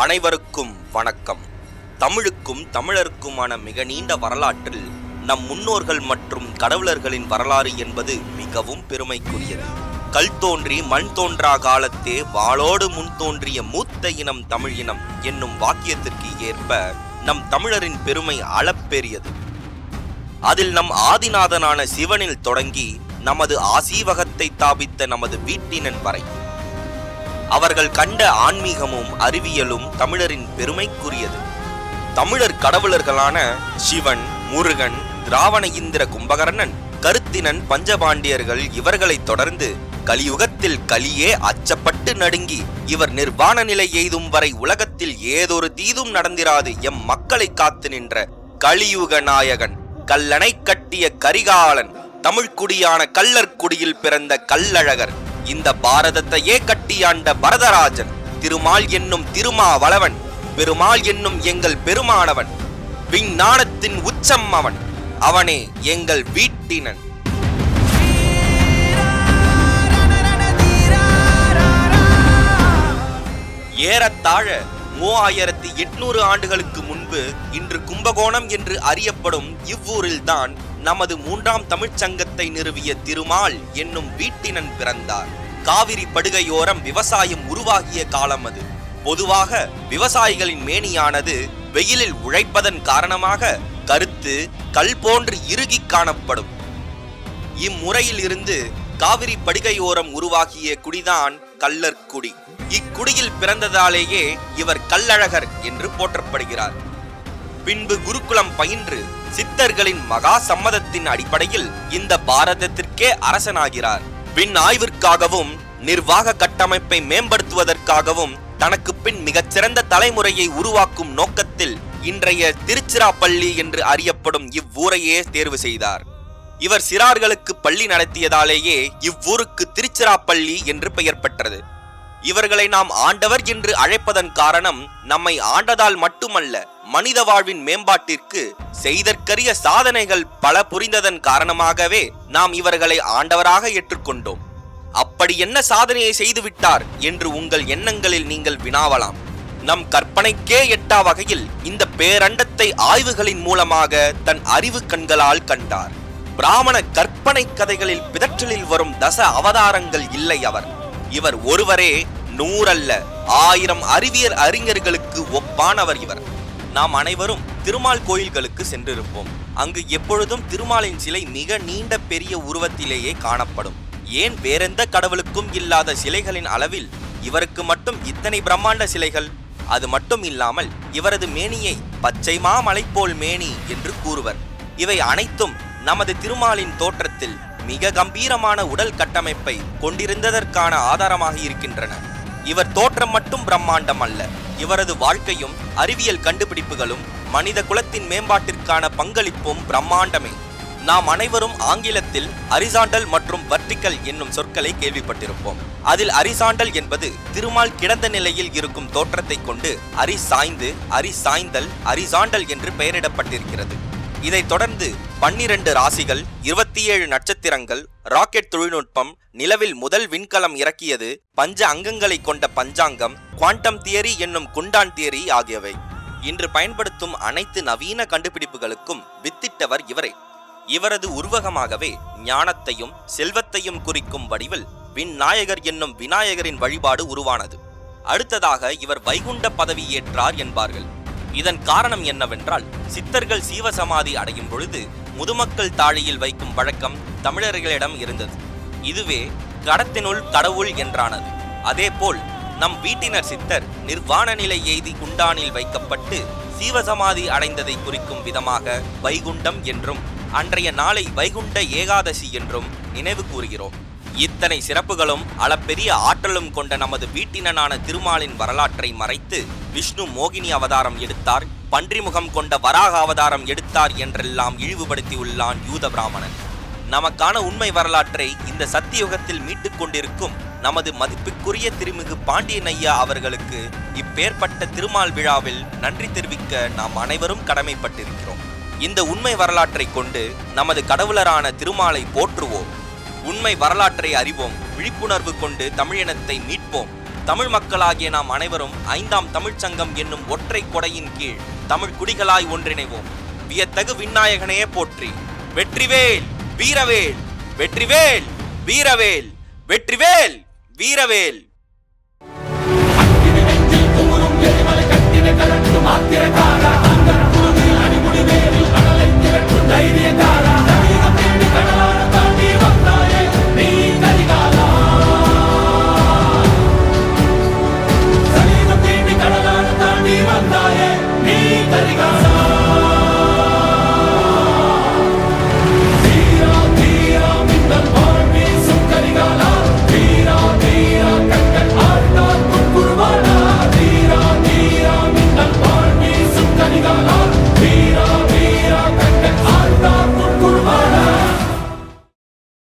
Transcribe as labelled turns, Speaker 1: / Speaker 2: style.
Speaker 1: அனைவருக்கும் வணக்கம். தமிழுக்கும் தமிழருக்குமான மிக நீண்ட வரலாற்றில் நம் முன்னோர்கள் மற்றும் கடவுளர்களின் வரலாறு என்பது மிகவும் பெருமைக்குரியது. கல் தோன்றி மண் தோன்றா காலத்தே வாளோடு முன் தோன்றிய மூத்த இனம் தமிழ் இனம் என்னும் வாக்கியத்திற்கு ஏற்ப நம் தமிழரின் பெருமை அளப்பெரியது அதில் நம் ஆதிநாதனான சிவனில் தொடங்கி நமது ஆசீவகத்தை தாபித்த நமது வீட்டினன் வரை அவர்கள் கண்ட ஆன்மீகமும் அறிவியலும் தமிழரின் பெருமைக்குரியது. தமிழர் கடவுளர்களான சிவன் முருகன் திராவண இந்திர கும்பகர்ணன் கருத்தினன் பஞ்சபாண்டியர்கள் இவர்களைத் தொடர்ந்து கலியுகத்தில் கலியே அச்சப்பட்டு நடுங்கி இவர் நிர்வாண நிலை எய்தும் வரை உலகத்தில் ஏதொரு தீதும் நடந்திராது எம் மக்களை காத்து நின்ற கலியுக நாயகன் கல்லணை கட்டிய கரிகாலன் தமிழ்க்குடியான கல்லர்குடியில் பிறந்த கல்லழகர். இந்த பாரதத்தையே கட்டியாண்ட பரதராஜன் திருமால் என்னும் திருமாவளவன் பெருமாள் என்னும் எங்கள் பெருமானவன் விஞ்ஞானத்தின் உச்சம் அவன் அவனே எங்கள் வீட்டினன். ஏறத்தாழ மூவாயிரத்தி எட்நூறு ஆண்டுகளுக்கு முன்பு இன்று கும்பகோணம் என்று அறியப்படும் இவ்வூரில்தான் நமது மூன்றாம் தமிழ்ச் சங்கத்தை நிறுவிய திருமால் என்னும் வீட்டினன் பிறந்தார். காவிரி படுகையோரம் விவசாயம் உருவாகிய காலம் அது. பொதுவாக விவசாயிகளின் மேனியானது வெயிலில் உழைப்பதன் காரணமாக கருத்து கல் போன்று இறுகி காணப்படும். இம்முறையில் இருந்து காவிரி படுகையோரம் உருவாகிய குடிதான் கல்லர்குடி இக்குடியில் பிறந்ததாலேயே இவர் கல்லழகர் என்று போற்றப்படுகிறார். பின்பு குருகுலம் பயின்று சித்தர்களின் மகா சம்மதத்தின் அடிப்படையில் இந்த பாரதத்திற்கே அரசனாகிறார். பின் ஆய்விற்காகவும் நிர்வாக கட்டமைப்பை மேம்படுத்துவதற்காகவும் தனக்கு பின் மிகச்சிறந்த தலைமுறையை உருவாக்கும் நோக்கத்தில் இன்றைய திருச்சிராப்பள்ளி என்று அறியப்படும் இவ்வூரையே தேர்வு செய்தார். இவர் சிறார்களுக்கு பள்ளி நடத்தியதாலேயே இவ்வூருக்கு திருச்சிராப்பள்ளி என்று பெயர் பெற்றது. இவர்களை நாம் ஆண்டவர் என்று அழைப்பதன் காரணம் நம்மை ஆண்டதால் மட்டுமல்ல மனித வாழ்வின் மேம்பாட்டிற்கு செய்தற்கரிய சாதனைகள் பல புரிந்ததன் காரணமாகவே நாம் இவர்களை ஆண்டவராக ஏற்றுக்கொண்டோம். அப்படி என்ன சாதனையை செய்துவிட்டார் என்று உங்கள் எண்ணங்களில் நீங்கள் வினாவலாம். நம் கற்பனைக்கே எட்டா வகையில் இந்த பேரண்டத்தை ஆய்வுகளின் மூலமாக தன் அறிவு கண்களால் கண்டார். பிராமண கற்பனை கதைகளில் பிதற்றலில் வரும் தச அவதாரங்கள் இல்லை அவர். இவர் ஒருவரே நூறல்ல ஆயிரம் அறிவியல் அறிஞர்களுக்கு ஒப்பானவர் இவர். நாம் அனைவரும் திருமால் கோயில்களுக்கு சென்றிருப்போம். அங்கு எப்பொழுதும் திருமாலின் சிலை மிக நீண்ட பெரிய உருவத்திலேயே காணப்படும். ஏன் வேறெந்த கடவுளுக்கும் இல்லாத சிலைகளின் அளவில் இவருக்கு மட்டும் இத்தனை பிரம்மாண்ட சிலைகள்? அது மட்டும் இல்லாமல் இவரது மேனியை பச்சை மாமலை போல் மேனி என்று கூறுவர். இவை அனைத்தும் நமது திருமாலின் தோற்றத்தில் மிக கம்பீரமான உடல் கட்டமைப்பை கொண்டிருந்ததற்கான ஆதாரமாக இருக்கின்றன. இவர் தோற்றம் மட்டும் பிரம்மாண்டம் அல்ல. இவரது வாழ்க்கையும் அறிவியல் கண்டுபிடிப்புகளும் மனித குலத்தின் மேம்பாட்டிற்கான பங்களிப்பும் பிரம்மாண்டமே. நாம் அனைவரும் ஆங்கிலத்தில் அரிசாண்டல் மற்றும் வர்டிக்கல் என்னும் சொற்களை கேள்விப்பட்டிருப்போம். அதில் அரிசாண்டல் என்பது திருமால் கிடந்த நிலையில் இருக்கும் தோற்றத்தை கொண்டு அரி சாய்ந்து அரி சாய்ந்தல் அரிசாண்டல் என்று பெயரிடப்பட்டிருக்கிறது. இதைத் தொடர்ந்து பன்னிரண்டு ராசிகள் இருபத்தி ஏழு நட்சத்திரங்கள் ராக்கெட் தொழில்நுட்பம் நிலவில் முதல் விண்கலம் இறக்கியது பஞ்ச அங்கங்களை கொண்ட பஞ்சாங்கம் குவாண்டம் தியரி என்னும் குண்டான் தியரி ஆகியவை. இன்று பயன்படுத்தும் அனைத்து நவீன கண்டுபிடிப்புகளுக்கும் வித்திட்டவர் இவரே. இவரது உருவகமாகவே ஞானத்தையும் செல்வத்தையும் குறிக்கும் வடிவில் விநாயகர் என்னும் விநாயகரின் வழிபாடு உருவானது. அடுத்ததாக இவர் வைகுண்ட பதவி ஏற்றார் என்பார்கள். இதன் காரணம் என்னவென்றால் சித்தர்கள் சீவசமாதி அடையும் பொழுது முதுமக்கள் தாழியில் வைக்கும் வழக்கம் தமிழர்களிடம் இருந்தது. இதுவே கடத்தினுள் கடவுள் என்றானது. அதேபோல் நம் வீட்டினர் சித்தர் நிர்வாண நிலை எய்தி குண்டானில் வைக்கப்பட்டு சீவசமாதி அடைந்ததை குறிக்கும் விதமாக வைகுண்டம் என்றும் அன்றைய நாளை வைகுண்ட ஏகாதசி என்றும் நினைவு கூறுகிறோம். இத்தனை சிறப்புகளும் அளப்பெரிய ஆற்றலும் கொண்ட நமது வீட்டினனான திருமாலின் வரலாற்றை மறைத்து விஷ்ணு மோகினி அவதாரம் எடுத்தார் பன்றிமுகம் கொண்ட வராக அவதாரம் எடுத்தார் என்றெல்லாம் இழிவுபடுத்தியுள்ளான் யூத பிராமணன் நமக்கான உண்மை வரலாற்றை இந்த சத்தியுகத்தில் மீட்டுக் கொண்டிருக்கும் நமது மதிப்புக்குரிய திருமிகு பாண்டியன் ஐயா அவர்களுக்கு இப்பேற்பட்ட திருமால் விழாவில் நன்றி தெரிவிக்க நாம் அனைவரும் கடமைப்பட்டிருக்கிறோம். இந்த உண்மை வரலாற்றை கொண்டு நமது கடவுளரான திருமாலை போற்றுவோம். உண்மை வரலாற்றை அறிவோம். விழிப்புணர்வு கொண்டு தமிழினத்தை மீட்போம். தமிழ் மக்களாகிய நாம் அனைவரும் ஐந்தாம் தமிழ்ச்சங்கம் என்னும் ஒற்றை கொடையின் கீழ் தமிழ் குடிகளாய் ஒன்றிணைவோம். வியத்தகு விநாயகனையே போற்றி. வெற்றிவேல் வீரவேல் வெற்றிவேல் வீரவேல் வெற்றிவேல் வீரவேல். Let it go.